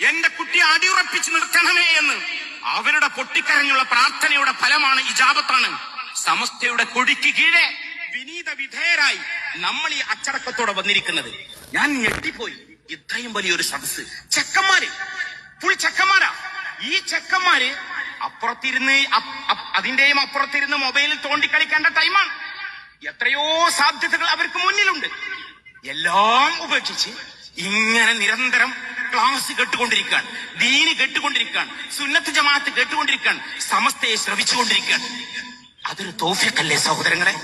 എന്റെ കുട്ടി അടിയുറപ്പിച്ച് നിർത്തണമേ എന്ന്. അവരുടെ പൊട്ടിക്കരഞ്ഞുള്ള പ്രാർത്ഥനയുടെ ഫലമാണ് ഇജാബത്താണ്. സമസ്തയുടെ കൊടിക്ക് കീഴെ വിനീത വിധേയരായി നമ്മൾ ഈ അച്ചടക്കത്തോടെ വന്നിരിക്കുന്നത്. ഞാൻ ഞെട്ടിപ്പോയി. ഇത്രയും വലിയൊരു സദസ് ചെക്കന്മാര്. ഫുൾ ചെക്കന്മാരാ. ഈ ചെക്കന്മാര് അപ്പുറത്തിരുന്ന് അപ്- അപ്- അതിന്റെയും അപ്പുറത്തിരുന്ന് മൊബൈലിൽ തോണ്ടിക്കളിക്കേണ്ട ടൈമാണ് എത്രയോ സാധ്യതകൾ അവർക്ക് മുന്നിലുണ്ട്. എല്ലാം ഉപേക്ഷിച്ച് ഇങ്ങനെ നിരന്തരം ക്ലാസ് കേട്ടുകൊണ്ടിരിക്കുകയാണ് ദീന് കേട്ടുകൊണ്ടിരിക്കുകയാണ് സുന്നത്ത് ജമാഅത്ത് കേട്ടുകൊണ്ടിരിക്കുകയാണ് സമസ്തയെ ശ്രവിച്ചുകൊണ്ടിരിക്കുകയാണ് അതൊരു തോഫിയക്കല്ലേ സഹോദരങ്ങളെ?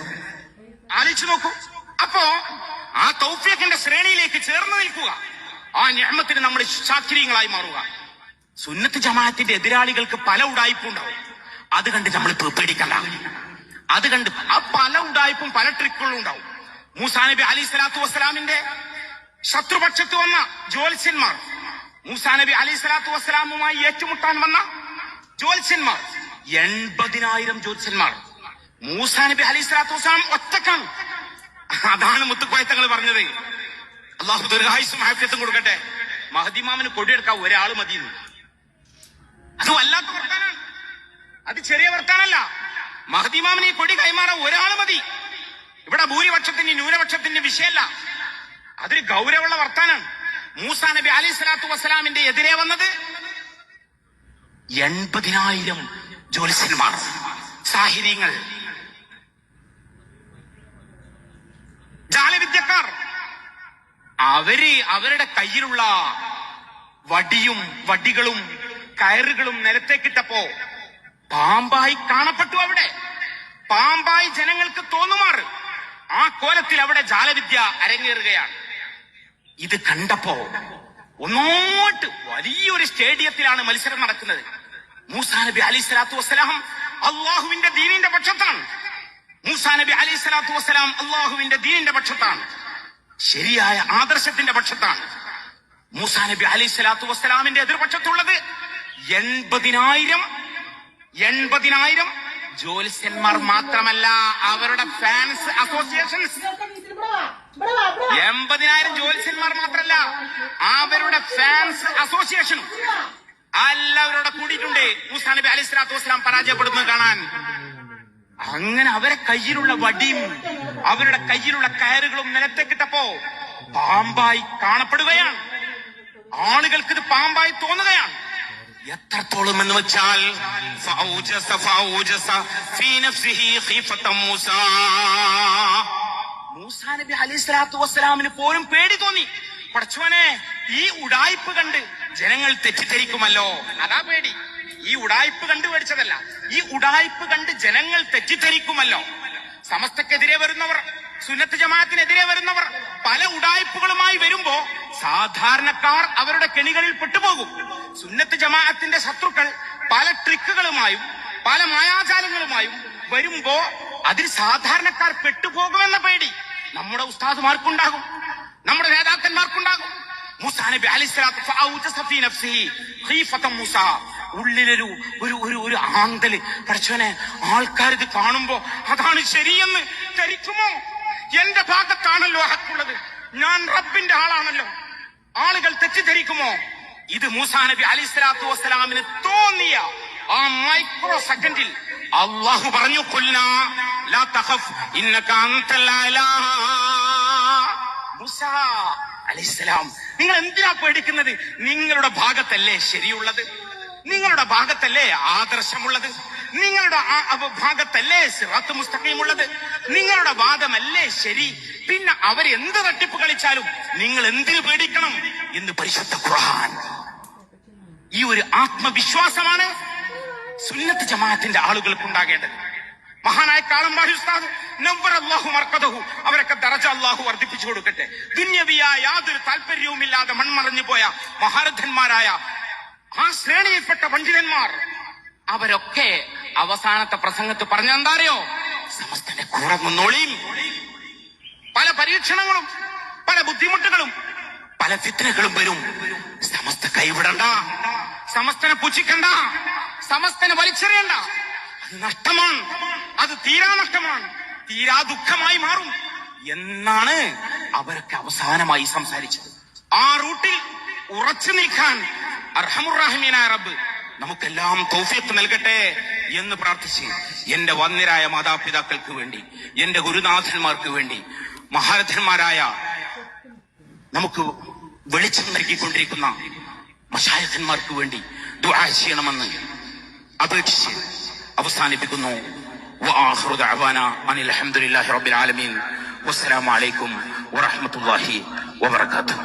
ആലോചിച്ചു നോക്കൂ. അപ്പോ ആ തൗഫീഖിന്റെ ശ്രേണിയിലേക്ക് ചേർന്ന് നിൽക്കുക. ആ ഞമ്മത്തിന് നമ്മൾ ശാക്രിയങ്ങളായി മാറുക. സുന്നത്ത് ജമാഅത്തിന്റെ എതിരാളികൾക്ക് പല ഉടായ്പുണ്ടാവും അത് കണ്ട് നമ്മൾ പേടിക്കണ്ട. അത് കണ്ട് ആ പല ഉടായ്പും പല ട്രിക്കുകളും ഉണ്ടാവും. മൂസാ നബി അലി സ്വലാത്തു വസ്സലാമിന്റെ ശത്രുപക്ഷത്ത് വന്ന ജ്യോത്സ്യന്മാർ മൂസാ നബി അലി സ്വലാത്തു വസ്സലാമുമായി ഏറ്റുമുട്ടാൻ വന്ന ജ്യോത്സ്യന്മാർ. എൺപതിനായിരം ജ്യോത്സ്യന്മാർ. മൂസാ നബി അലി സ്വലാത്തു വസ്സലാം ഒറ്റക്കാണ്. അതാണ് മുത്തുക്കോയത്തങ്ങൾ പറഞ്ഞത്. അള്ളാഹു ദീർഘായുസും ഹാഫ്യത്തും കൊടുക്കട്ടെ. മഹദിമാമിന് കൊടിയെടുക്കാൻ ഒരാൾ മതി അത് വല്ലാത്ത വർത്താനാണ്. അത് ചെറിയ വർത്താനല്ല. മഹദിമാമിന് ഈ കൊടി കൈമാറാൻ ഒരാൾ മതി. ഇവിടെ ഭൂരിപക്ഷത്തിന്റെ ന്യൂനപക്ഷത്തിന്റെ വിഷയമല്ല. അതൊരു ഗൗരവമുള്ള വർത്താനാണ്. മൂസാ നബി അലി സ്വലാത്തു വസ്സലാമിന്റെ എതിരെ വന്നത് എൺപതിനായിരം ജ്യോത്സ്യന്മാർ സാഹിര്യങ്ങൾ. ജാലവിദ്യക്കാർ. അവർ അവരുടെ കയ്യിലുള്ള വടിയും വടികളും കയറുകളും നിലത്തേക്കിട്ടപ്പോ പാമ്പായി കാണപ്പെട്ടു അവിടെ. പാമ്പായി ജനങ്ങൾക്ക് തോന്നുമാറ്. ആ കോലത്തിൽ അവിടെ ജാലവിദ്യ അരങ്ങേറുകയാണ്. ഇത് കണ്ടപ്പോ ഒന്നോട്ട് വലിയൊരു സ്റ്റേഡിയത്തിലാണ് മത്സരം നടക്കുന്നത്. മൂസാ നബി അലി സ്വലാത്തു വസ്സലാം അള്ളാഹുവിന്റെ ദീനിന്റെ പക്ഷത്താണ്. മൂസാ നബി അലി സ്വലാത്തു വസ്സലാം അള്ളാഹുവിന്റെ ദീനിന്റെ പക്ഷത്താണ്. ശരിയായ ആദർശത്തിന്റെ പക്ഷത്താണ്. മൂസാ നബി അലി സ്വലാത്തു വസ്സലാമിന്റെ എതിർപക്ഷത്തുള്ളത് എൺപതിനായിരം എൺപതിനായിരം ജ്യോത്സ്യന്മാർ മാത്രമല്ല അവരുടെ ഫാൻസ് അസോസിയേഷൻസ് എൺപതിനായിരം ജ്യോത്സ്യന്മാർ മാത്രമല്ല അവരുടെ ഫാൻസ് അസോസിയേഷനും എല്ലാവരോടെ കൂടിയിട്ടുണ്ട്. മൂസാ നബി അലി സ്വലാത്തു വസ്സലാം പരാജയപ്പെടുന്നത് കാണാൻ. അങ്ങനെ അവരെ കയ്യിലുള്ള വടിയും അവരുടെ കയ്യിലുള്ള കയറുകളും നിലത്തേക്കിട്ടപ്പോ പാമ്പായി കാണപ്പെടുകയാണ്. ആളുകൾക്ക് ഇത് പാമ്പായി തോന്നുകയാണ്. എത്രത്തോളം എന്ന് വെച്ചാൽ മൂസ. നബി അലൈഹി വസ്സലാമിന് പോലും പേടി തോന്നി. പഠിച്ചവനെ ഈ ഉടായ്പ് കണ്ട് ജനങ്ങൾ തെറ്റിദ്ധരിക്കുമല്ലോ. അതാ പേടി. ഈ ഉടായ്പ് കണ്ടു പേടിച്ചതല്ല. ഈ ഉടായ്പ് കണ്ട് ജനങ്ങൾ തെറ്റിദ്ധരിക്കുമല്ലോ. സമസ്തക്കെതിരെ വരുന്നവർ സുന്നത്ത് ജമാഅത്തിനെതിരെ വരുന്നവർ പല ഉടായ്പുകളുമായി വരുമ്പോ സാധാരണക്കാർ അവരുടെ കെണികളിൽ പെട്ടുപോകും. സുന്നത്ത് ജമാഅത്തിന്റെ ശത്രുക്കൾ പല ട്രിക്കുകളുമായും പല മായാജാലങ്ങളുമായും വരുമ്പോ അതിൽ സാധാരണക്കാർ പെട്ടുപോകുമെന്ന പേടി നമ്മുടെ ഉസ്താദുമാർക്കുണ്ടാകും നമ്മുടെ നേതാക്കന്മാർക്കുണ്ടാകും. മൂസാ നബി അലിസ്ലാത്ത് ഫഔജസ ഫീ നഫ്സിഹി ഖീഫത മൂസ. ഉള്ളിലൊരു ഒരു ഒരു ഒരു ആന്തൽ പഠിച്ചോനെ ആൾക്കാർ ഇത് കാണുമ്പോ അതാണ് ശരിയെന്ന് ധരിക്കുമോ? എന്റെ ഭാഗത്താണല്ലോ ഹക്കുള്ളത്. ഞാൻ റബ്ബിന്റെ ആളാണല്ലോ. ആളുകൾ തെറ്റിദ്ധരിക്കുമോ? ഇത് മൂസാ നബി അലി സ്വലാത്തു വസ്സലാമിന് തോന്നിയ ആ മൈക്രോ സെക്കൻഡിൽ അള്ളാഹു പറഞ്ഞു കൊല്ല നിങ്ങൾ എന്തിനാ പേടിക്കുന്നത്? നിങ്ങളുടെ ഭാഗത്തല്ലേ ശരിയുള്ളത്? നിങ്ങളുടെ ഭാഗത്തല്ലേ ആദർശമുള്ളത്? നിങ്ങളുടെ ഭാഗത്തല്ലേ സിറാത്ത് മുസ്തഖീമുള്ളത്? നിങ്ങളുടെ വാദമല്ലേ ശരി? പിന്നെ അവരെന്ത് തട്ടിപ്പ് കളിച്ചാലും നിങ്ങൾ എന്തിനു പേടിക്കണം എന്ന് പരിശുദ്ധ ഖുർആൻ ഈ ഒരു ആത്മവിശ്വാസമാണ് സുന്നത്ത് ജമാഅത്തിന്റെ ആളുകൾക്ക് ഉണ്ടാകേണ്ടത് മഹാനായ കാളമ്പാടി ഉസ്താദ് നവ്വർ അള്ളാഹു മർക്കതഹു അവരൊക്കെ ദറജ അള്ളാഹു വർദ്ധിപ്പിച്ചു കൊടുക്കട്ടെ. ദുന്യവിയായ യാതൊരു താല്പര്യവുമില്ലാതെ മൺമറഞ്ഞു പോയ മഹാരഥന്മാരായ ആ ശ്രേണിയിൽപ്പെട്ട പണ്ഡിതന്മാർ അവരൊക്കെ അവസാനത്തെ പ്രസംഗത്ത് പറഞ്ഞെന്താറിയോ സമസ്തന്റെ കൂടെ നിന്നോളിയും പല പരീക്ഷണങ്ങളും പല ബുദ്ധിമുട്ടുകളും പല ഫിത്തനകളും വരും. സമസ്ത കൈവിടണ്ട. സമസ്തനെ പുച്ഛിക്കണ്ട. സമസ്തനെ വലിച്ചെറിയണ്ട. അത് നഷ്ടമാണ്. അത് തീരാ നഷ്ടമാണ്. തീരാ ദുഃഖമായി മാറും. എന്നാണ് അവരൊക്കെ അവസാനമായി സംസാരിച്ചത്. ആ റൂട്ടിൽ ഉറച്ചു നിൽക്കാൻ അർഹമുറാഹിമീനായ റബ്ബ് നമുക്കെല്ലാം തൗഫീഖ് നൽകട്ടെ എന്ന് പ്രാർത്ഥിച്ച് എന്റെ വന്യരായ മാതാപിതാക്കൾക്ക് വേണ്ടി എന്റെ ഗുരുനാഥന്മാർക്ക് വേണ്ടി മഹാരഥന്മാരായ നമുക്ക് വെളിച്ചം നൽകിക്കൊണ്ടിരിക്കുന്ന മഷായഖന്മാർക്ക് വേണ്ടി ദുആ ചെയ്യണമെന്ന് അപേക്ഷിച്ച് അവസാനിപ്പിക്കുന്നു وآخر دعوانا أن الحمد لله رب العالمين والسلام عليكم ورحمة الله وبركاته